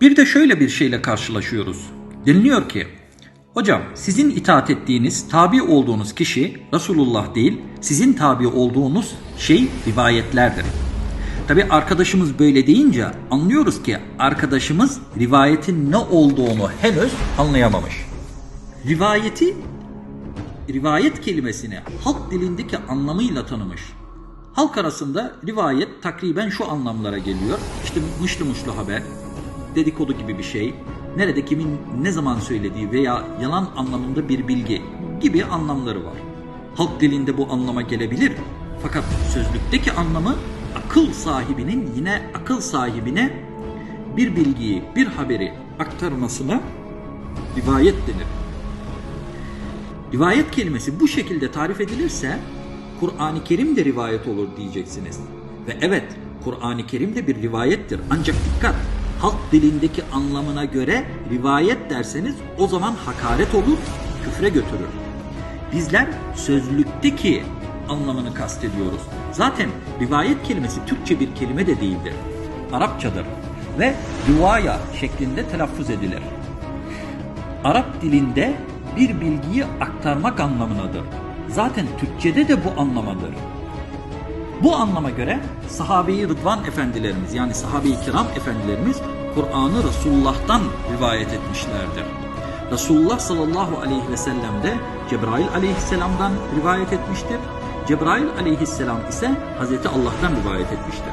Bir de şöyle bir şeyle karşılaşıyoruz. Deniliyor ki, hocam sizin itaat ettiğiniz, tabi olduğunuz kişi Resulullah değil, sizin tabi olduğunuz şey rivayetlerdir. Tabi arkadaşımız böyle deyince anlıyoruz ki arkadaşımız rivayetin ne olduğunu henüz anlayamamış. Rivayeti, rivayet kelimesini halk dilindeki anlamıyla tanımış. Halk arasında rivayet takriben şu anlamlara geliyor. İşte mışlı mışlı haber, dedikodu gibi bir şey, nerede kimin ne zaman söylediği veya yalan anlamında bir bilgi gibi anlamları var. Halk dilinde bu anlama gelebilir. Fakat sözlükteki anlamı akıl sahibinin yine akıl sahibine bir bilgiyi, bir haberi aktarmasına rivayet denir. Rivayet kelimesi bu şekilde tarif edilirse Kur'an-ı Kerim de rivayet olur diyeceksiniz. Ve evet Kur'an-ı Kerim de bir rivayettir. Ancak dikkat halk dilindeki anlamına göre rivayet derseniz o zaman hakaret olur, küfre götürür. Bizler sözlükteki anlamını kastediyoruz. Zaten rivayet kelimesi Türkçe bir kelime de değildir. Arapçadır ve rivaya şeklinde telaffuz edilir. Arap dilinde bir bilgiyi aktarmak anlamınadır. Zaten Türkçede de bu anlamadır. Bu anlama göre sahabeyi Rıdvan efendilerimiz yani sahabe-i kiram efendilerimiz Kur'an'ı Resulullah'tan rivayet etmişlerdir. Resulullah sallallahu aleyhi ve sellem de Cebrail aleyhisselamdan rivayet etmiştir. Cebrail aleyhisselam ise Hazreti Allah'tan rivayet etmiştir.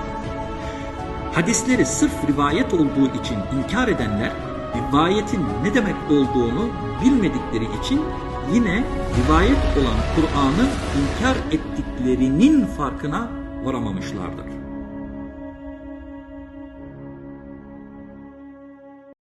Hadisleri sırf rivayet olduğu için inkar edenler rivayetin ne demek olduğunu bilmedikleri için yine rivayet olan Kur'an'ı inkar ettiklerinin farkına varamamışlardır.